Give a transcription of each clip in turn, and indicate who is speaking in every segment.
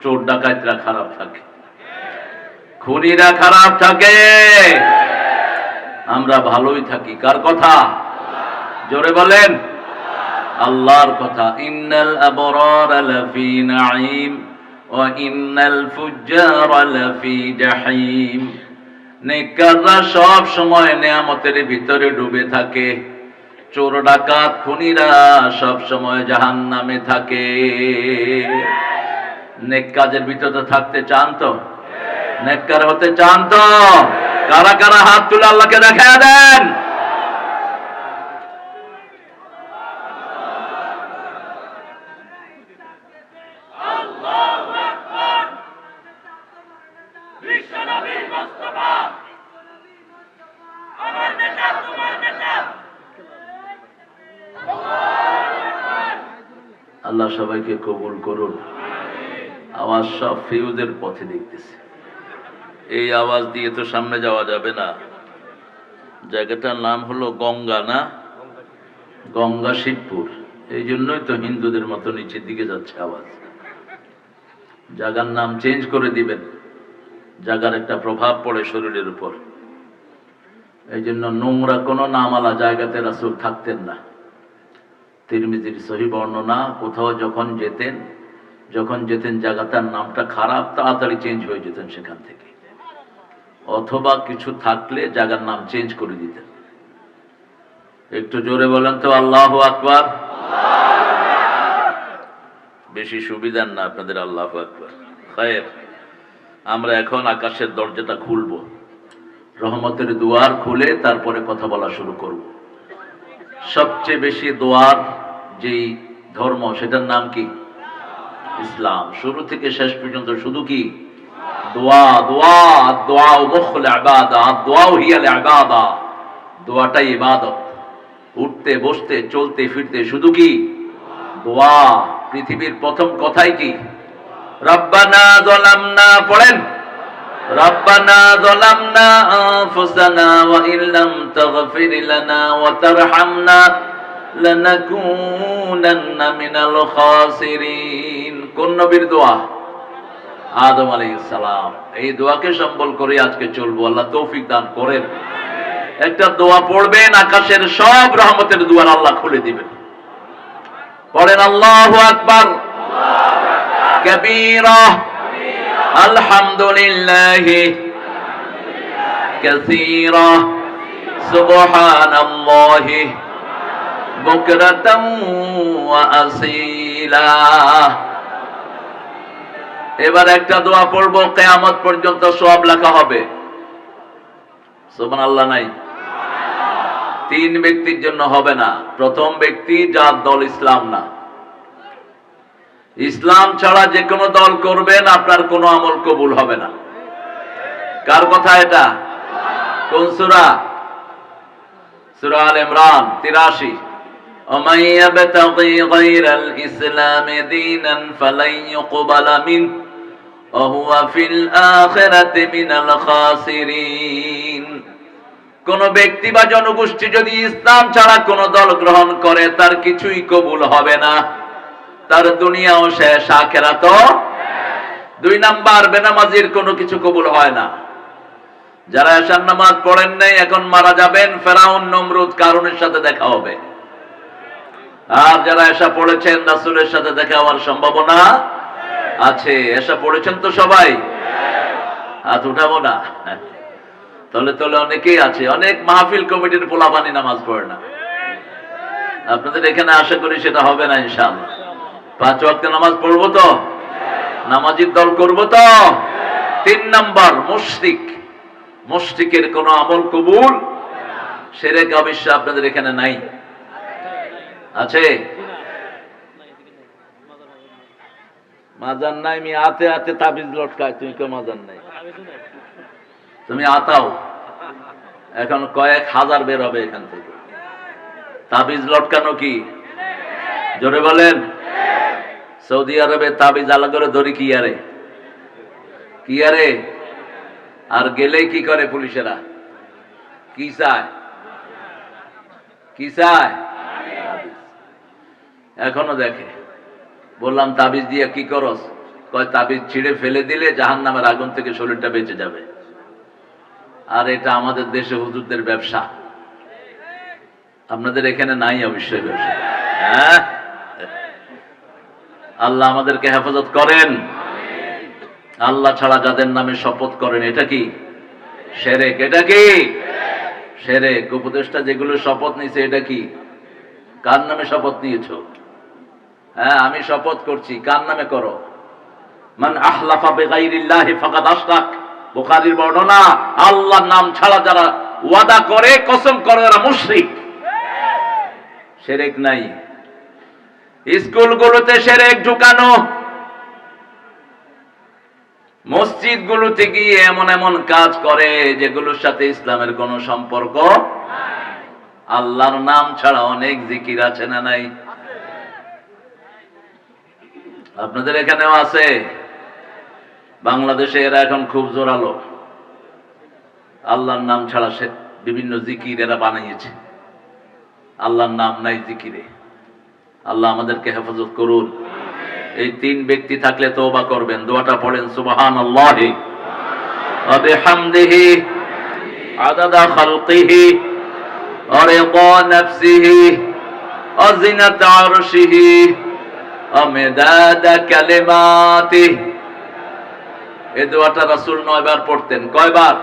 Speaker 1: চোর ডাকাতরা খারাপ থাকে। খুনিরা খারাপ থাকে। আমরা ভালোই থাকি। কার কথা? জোরে বলেন। আল্লাহর কথা। ইন্নাল আবরার লাফি নাঈম ওয়া ইন্নাল ফুজ্জার লাফি জাহিম। নেককাররা সব সময় নিয়ামতের ভিতরে ডুবে থাকে। চোর ডাকাত খুনিরা সব সময় জাহান্নামে থাকে। নেক কাজের ভিতরে থাকতে চান তো? নেককার হতে চান তো? কারা কারা হাত তুলে আল্লাহকে দেখা দেন? আল্লাহ সবাইকে কবুল করুন। আওয়াজ সব ফিউজের পথে দেখতেছে। এই আওয়াজ দিয়ে তো সামনে যাওয়া যাবে না। জায়গাটার নাম হলো গঙ্গা, না? গঙ্গা শিবপুর। এই জন্যই তো হিন্দুদের মতো নিচের দিকে যাচ্ছে আওয়াজ। জাগার নাম চেঞ্জ করে দিবেন। জাগার একটা প্রভাব পড়ে শরীরের উপর। এই জন্য নোংরা কোনো নামালা জায়গাতে রাসুল থাকতেন না। তিরমিজির সহি বর্ণনা কোথাও যখন যেতেন যখন যেতেন জায়গাটার নামটা খারাপ, তাড়াতাড়ি চেঞ্জ হয়ে যেতেন সেখান থেকে। অথবা কিছু থাকলে জায়গার নাম চেঞ্জ করে দিতেন। একটু জোরে বলেন তো, আল্লাহ আকবার। বেশি সুবিধার না আপনাদের, আল্লাহ আকবার। খায়ের, আমরা এখন আকাশের দরজাটা খুলবো। রহমতের দুয়ার খুলে তারপরে কথা বলা শুরু করব। সবচেয়ে বেশি দোয়ার যেই ধর্ম, সেটার নাম কি? ইসলাম শুরু থেকে শেষ পর্যন্ত শুধু কি দোয়া দোয়া দোয়া মুখল ইবাদা দোয়াও হিয়াল ইবাদা দোয়াটাই ইবাদত উঠতে বসতে চলতে ফিরতে শুধু কি দোয়া পৃথিবীর প্রথম কথাই কি রব্বানা যালামনা পড়েন ربنا ظلمنا أنفسنا وإن لم تغفر لنا وترحمنا لنكونن من الخاسرين কোন নবীর দোয়া আদম আলাইহিস সালাম এই দোয়াকে সম্বল করে আজকে চলবো আল্লাহ তৌফিক দান করেন একটা দোয়া পড়বেন আকাশের সব রহমতের দুয়ার আল্লাহ খুলে দিবেন পড়েন আল্লাহু আকবার কবীরা الحمد لله كثيرا سبحان الله بكرة وأصيلا এবার একটা দোয়া পড়বো কেয়ামত পর্যন্ত সব লেখা হবে সোমান আল্লাহ নাই তিন ব্যক্তির জন্য হবে না প্রথম ব্যক্তি যার দল ইসলাম না ইসলাম ছাড়া যে কোনো দল করবেন আপনার কোনো আমল কবুল হবে না কার কথা এটা কোন সুরা সুরা আল ইমরান তিরাশি ومن يبتغي غير الإسلام دينا فلن يقبل منه কোন ব্যক্তি বা জনগোষ্ঠী যদি ইসলাম ছাড়া কোন দল গ্রহণ করে, তার কিছুই কবুল হবে না। তার দুনিয়াও শেষ আখেরা তো দুই নাম্বার, বেনামাজির কোনো কিছু কবুল হয় না। যারা এশার নামাজ পড়েন নাই, এখন মারা যাবেন, ফেরাউন, নমরুদ কারণের সাথে দেখা হবে। আর যারা এসা পড়েছেন, রাসুলের সাথে দেখা হওয়ার সম্ভাবনা আছে, এসা পড়েছেন তো সবাই? হাত উঠাবো না। তলে তলে অনেকেই আছে, অনেক মাহফিল কমিটির পোলাপানি নামাজ পড়ে না। আপনাদের এখানে আশা করি সেটা হবে না, ইনশাআল্লাহ। পাঁচ ওয়াক্ত নামাজ পড়ব তো? নামাজির দল করব তো? তিন নাম্বার, মুশরিক। মুশরিকের কোন আমল কবুল? সেরেক অবশ্য আপনাদের এখানে নাই। আছে? মাজান নাই, আমি আতে আতে তাবিজ লটকায় তুমি কেউ মাজান নাই। তুমি আতাও এখন কয়েক হাজার বের হবে এখান থেকে। তাবিজ লটকানো কি? জোরে বলেন। সৌদি আরবে তাবিজ আলা করে ধরি কি আরে? কি আরে? আর গেলেই কি করে পুলিশেরা? কি চায়? কি চায়? এখনও দেখে। বললাম, তাবিজ দিয়ে কি করস? কয়, তাবিজ ছিঁড়ে ফেলে দিলে জাহান নামের আগুন থেকে শরীরটা বেঁচে যাবে। আর এটা আমাদের দেশে হুজুরদের ব্যবসা। আপনাদের এখানে নাই অবশ্যই ব্যবসা। হ্যাঁ? আল্লাহ আমাদেরকে হেফাজত করেন। আল্লাহ ছাড়া যাদের নামে শপথ করেন, এটা কি? সেরেক, এটা কি? সেরেক। উপদেষ্টা যেগুলো শপথ নিয়েছে এটা কি? কার নামে শপথ নিয়েছো? হ্যাঁ আমি শপথ করছি, কার নামে করো? মান আহলাফা বেগাইরিল্লাহি ফাকাদ আশরাক। বুখারীর বর্ণনা, আল্লাহর নাম ছাড়া যারা ওয়াদা করে, কসম করে তারা মুশরিক। শিরক নাই। স্কুলগুলোতে শিরক ঢুকানো। মসজিদগুলোতে গিয়ে এমন এমন কাজ করে যেগুলোর সাথে ইসলামের কোনো সম্পর্ক আল্লাহর নাম ছাড়া অনেক জিকির আছে না নাই? আপনাদের এখানেও আছে। বাংলাদেশে এরা এখন খুব জোরালো। আল্লাহর নাম ছাড়া সে বিভিন্ন জিকির এরা বানিয়েছে। আল্লাহর নাম নাই জিকিরে। আল্লাহ আমাদেরকে হেফাজত করুন। এই তিন ব্যক্তি থাকলে তওবা করবেন। দোয়াটা পড়েন সুবহান আল্লাহি ওয়া বিহামদিহি আদাদা খালকিহি। ওয়া রিদা নাফসিহি। এই দোয়াটা রাসূল নয়বার পড়তেন। কয়বার?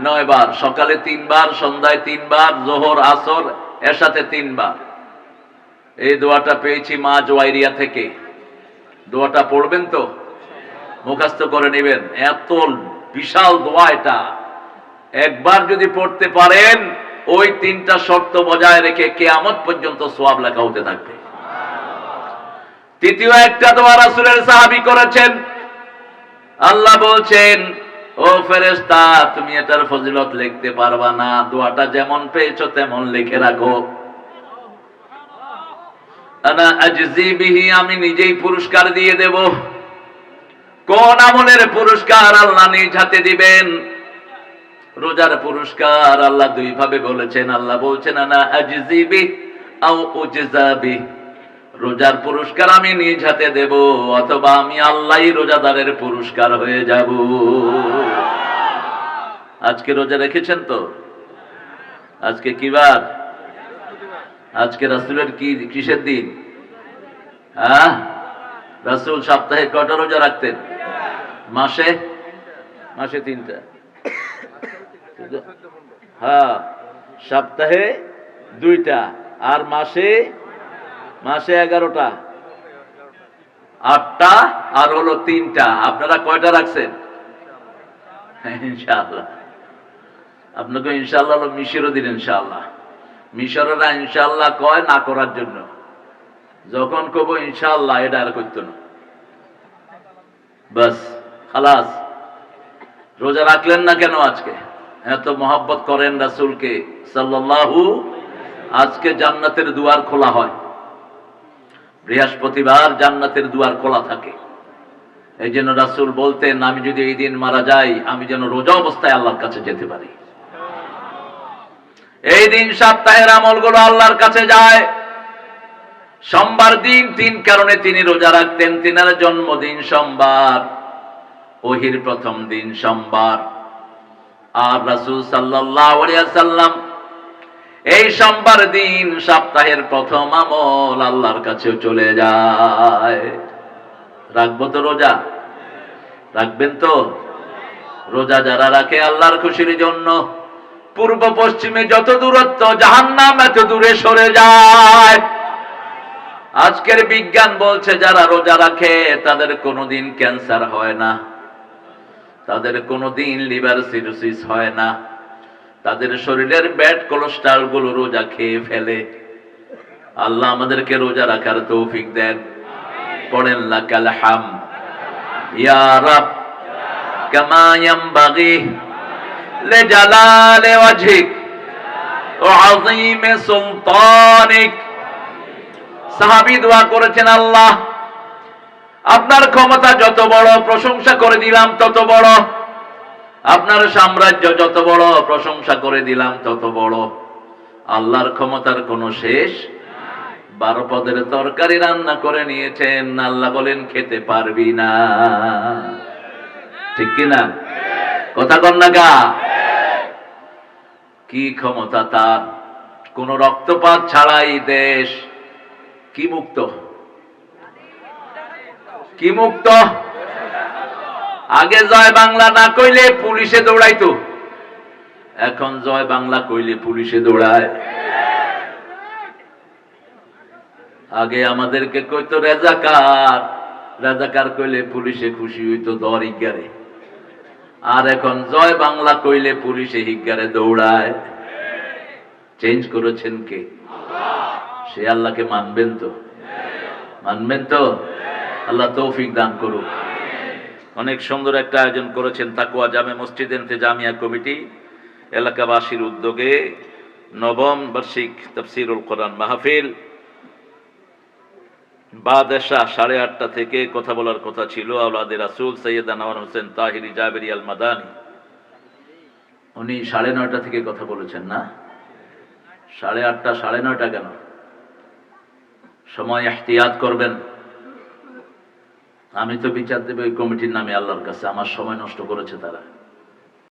Speaker 1: নয়বার। সকালে তিনবার, সন্ধ্যায় তিনবার, জোহর, আসর এর সাথে তিনবার। এই দোয়াটা পেয়েছি মা জোয়াইরিয়া থেকে। দোয়াটা পড়বেন তো? মুখাস্ত করে নেবেন। এত বিশাল দোয়া এটা। একবার যদি পড়তে পারেন, ওই তিনটা শর্ত বজায় রেখে কেয়ামত পর্যন্ত সোয়াব লেখা হতে থাকবে। তৃতীয় একটা দোয়া রাসূলের সাহাবী করেছেন। আল্লাহ বলছেন, ও ফেরেশতা, তুমি এটার ফজিলত লিখতে পারবা না। দোয়াটা যেমন পেয়েছ তেমন লিখে রাখো। আমি নিজেই পুরস্কার দিয়ে দেব। কোন আমলের পুরস্কার আল্লাহ নিজ হাতে দিবেন? রোজার পুরস্কার আল্লাহ দুই ভাবে বলেছেন। আল্লাহ বলছেন, আনা আজজি বি আও রোজার পুরস্কার আমি নিজ হাতে দেব, অথবা আমি আল্লাহই রোজাদারের পুরস্কার হয়ে যাব। আজকে রোজা রেখেছেন তো? আজকে কি বার? আজকে রাসুলের কি, কিসের দিন? হ্যাঁ? রাসুল সপ্তাহে কটা রোজা রাখতেন? মাসে? মাসে তিনটা। হ্যাঁ সপ্তাহে দুইটা, আর মাসে মাসে এগারোটা। আটটা আর হলো তিনটা। আপনারা কয়টা রাখছেন? ইনশাআল্লাহ। আপনাকে ইনশাআল্লাহ মিশরও দিন ইনশাআল্লাহ। মিশরেরা ইনশাআল্লাহ কয় না করার জন্য। যখন কব ইনশাআল্লাহ, এটা আর করতো না। বাস, খালাস। রোজা রাখলেন না কেন আজকে? এত মহব্বত করেন রাসূলকে, সাল্লাল্লাহু আজকে জান্নাতের দুয়ার খোলা হয়। বৃহস্পতিবার জান্নাতের দুয়ার খোলা থাকে। এই জন্য রাসূল বলতেন, আমি যদি এই দিন মারা যাই, আমি যেন রোজা অবস্থায় আল্লাহর কাছে যেতে পারি। এই দিন সপ্তাহের আমলগুলো আল্লাহর কাছে যায়। সোমবার দিন তিন কারণে তিনি রোজা রাখতেন। তিনার জন্মদিন সোমবার, ওহির প্রথম দিন সোমবার। আর রাসূল আলাইহি সাল্লাম এই সোমবার দিন, সপ্তাহের প্রথম আমল আল্লাহর কাছেও চলে যায়। রাখব তো রোজা? রাখবেন তো? রোজা যারা রাখে আল্লাহর খুশির জন্য, পূর্ব পশ্চিমে যত দূরত্ব, জাহান্নাম এত দূরে সরে যায়। আজকের বিজ্ঞান বলছে, যারা রোজা রাখে, তাদের কোনোদিন ক্যান্সার হয় না। তাদের কোনোদিন লিভার সিরোসিস হয় না। তাদের শরীরের ব্যাড কোলেস্ট্রলগুলো রোজা খেয়ে ফেলে। আল্লাহ আমাদেরকে রোজা রাখার তৌফিক দেন। পড়েন হাম। ইয়া কামা ইয়ামবাগি দোয়া করেছেন, আল্লাহ, আপনার ক্ষমতা যত বড়, প্রশংসা করে দিলাম তত বড়। আপনার সাম্রাজ্য যত বড় প্রশংসা করে দিলাম তত বড়। আল্লাহর ক্ষমতার কোনো শেষ বারো পদের তরকারি রান্না করে নিয়েছেন আল্লাহ বলেন খেতে পারবি না। ঠিক কিনা? কথা কন না গা। কি ক্ষমতা তার? কোন রক্তপাত ছাড়াই দেশ কি মুক্ত? কি মুক্ত? আগে জয় বাংলা না কইলে পুলিশে দৌড়াইতো। এখন জয় বাংলা কইলে পুলিশে দৌড়ায়। আগে আমাদেরকে কইতো, রেজাকার রেজাকার কইলে পুলিশে খুশি হইতো দর ইজ্ঞারে আর এখন জয় বাংলা কইলে পুলিশে হিজ্ঞারে দৌড়ায়। চেঞ্জ করেছেন কে? সে আল্লাহকে মানবেন তো? মানবেন তো? আল্লাহ তৌফিক দান করুক। অনেক সুন্দর একটা আয়োজন করেছেন তাকুয়া জামে মসজিদ জামিয়া কমিটি, এলাকাবাসীর উদ্যোগে নবম বার্ষিক তফসিরুল কোরআন মাহফিল। বাদেশা সাড়ে আটটা থেকে কথা বলার কথা ছিল, আওলাদে রাসুল সৈয়দ আনোয়ার হোসেন তাহিরি জাবেরি আল মাদানি উনি সাড়ে নয়টা থেকে কথা বলেছেন না? সাড়ে আটটা, সাড়ে নয়টা কেন? সময় এহতিয়াত করবেন। আমি তো বিচার দেবে ওই কমিটির নামে আল্লাহর কাছে। আমার সময় নষ্ট করেছে তারা।